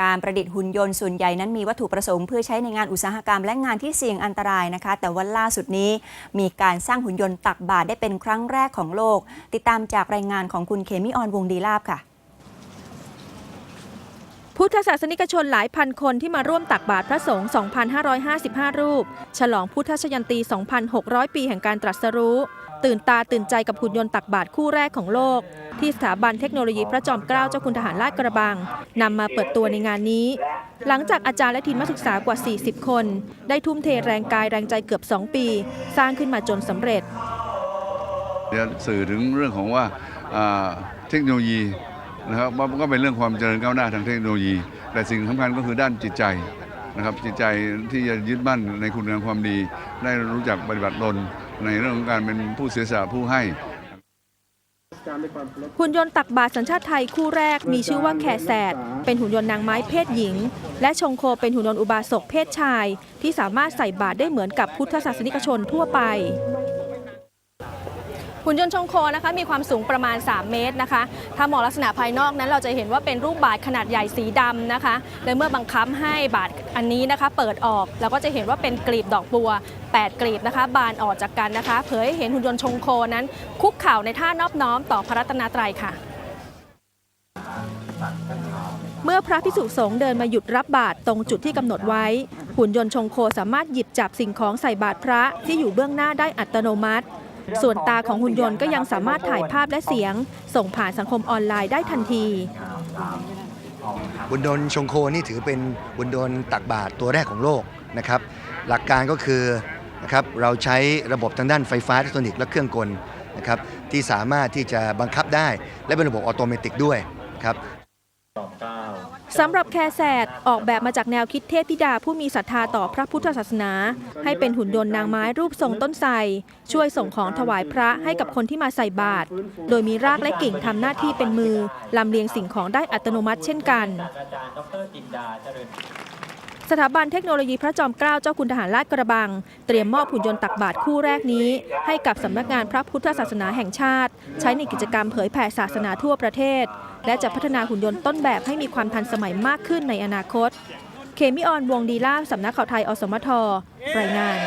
การประดิษฐ์หุ่นยนต์ส่วนใหญ่นั้นมีวัตถุประสงค์เพื่อใช้ในงานอุตสาหกรรมและงานที่เสี่ยงอันตรายนะคะ แต่ว่าล่าสุดนี้มีการสร้างหุ่นยนต์ตักบาตรได้เป็นครั้งแรกของโลก ติดตามจากรายงานของคุณเคมิออนวงดีลาบค่ะพุทธศาสนิกชนหลายพันคนที่มาร่วมตักบาตรพระสงฆ์ 2,555 รูป ฉลองพุทธชยันตี 2,600 ปีแห่งการตรัสรู้ ตื่นตาตื่นใจกับหุ่นยนต์ตักบาตรคู่แรกของโลก ที่สถาบันเทคโนโลยีพระจอมเกล้าเจ้าคุณทหารลาดกระบังนำมาเปิดตัวในงานนี้ หลังจากอาจารย์และทีมนักศึกษากว่า 40 คน ได้ทุ่มเทแรงกายแรงใจเกือบ 2 ปี สร้างขึ้นมาจนสำเร็จเดี๋ยวสื่อถึงเรื่องของว่าอ่าเทคโนโลยีนะครับว่าก็เป็นเรื่องความเจริญก้าวหน้าทางเทคโนโลยี แต่สิ่งสำคัญก็คือด้านจิตใจ นะครับจิตใจที่จะยึดมั่นในคุณงามความดี ได้รู้จักปฏิบัติตนในเรื่องของการเป็นผู้เสียสละผู้ให้หุ่นยนต์ตักบาตรสัญชาติไทยคู่แรกมีชื่อว่าแคแสดเป็นหุ่นยนต์นางไม้เพศหญิง และชงโคเป็นหุ่นยนต์อุบาสกเพศชาย ที่สามารถใส่บาตรได้เหมือนกับพุทธศาสนิกชนทั่วไป หุ่นยนต์ชงโคนะคะมีความสูงประมาณ 3 เมตรนะคะ ถ้ามองลักษณะภายนอกนั้นเราจะเห็นว่าเป็นรูปบาตรขนาดใหญ่สีดำนะคะ และเมื่อบังคับให้บาตรอันนี้นะคะ เปิดออกเราก็จะเห็นว่าเป็นกลีบดอกบัว 8 กลีบนะคะ บานออกจากกันนะคะ เผยให้เห็นหุ่นยนต์ชงโคนั้น คุกเข่าในท่านอบน้อมต่อพระรัตนตรัยค่ะเมื่อพระพิสุสงฆ์เดินมาหยุดรับบาตรตรงจุดที่กำหนดไว้ หุ่นยนต์ชงโคสามารถหยิบจับสิ่งของใส่บาตรพระที่อยู่เบื้องหน้าได้อัตโนมัติ ส่วนตาของหุ่นยนต์ก็ยังสามารถถ่ายภาพและเสียง ส่งผ่านสังคมออนไลน์ได้ทันที บุญดนชงโคนี่ถือเป็นบุญดนตักบาตรตัวแรกของโลกนะครับหลักการก็คือนะครับเราใช้ระบบทางด้านไฟฟ้าอิเล็กทรอนิกส์และเครื่องกลนะครับที่สามารถที่จะบังคับได้และเป็นระบบออโตเมติกด้วยครับ สำหรับแคร์แสดออกแบบมาจากแนวคิดเทพธิดาผู้มีศรัทธาต่อพระพุทธศาสนา ให้เป็นหุ่นยนต์นางไม้รูปทรงต้นไทรช่วยส่งของถวายพระให้กับคนที่มาใส่บาตรโดยมีรากและกิ่งทำหน้าที่เป็นมือลำเลียงสิ่งของได้อัตโนมัติเช่นกัน สถาบันเทคโนโลยีพระจอมเกล้าเจ้าคุณทหารลาดกระบัง เตรียมมอบหุ่นยนต์ตักบาตรคู่แรกนี้ ให้กับสำนักงานพระพุทธศาสนาแห่งชาติ ใช้ในกิจกรรมเผยแผ่ศาสนาทั่วประเทศ และจะพัฒนาหุ่นยนต์ต้นแบบให้มีความทันสมัยมากขึ้นในอนาคต เคมิออนวงดีล่าสำนักข่าวไทยอสมทรายงาน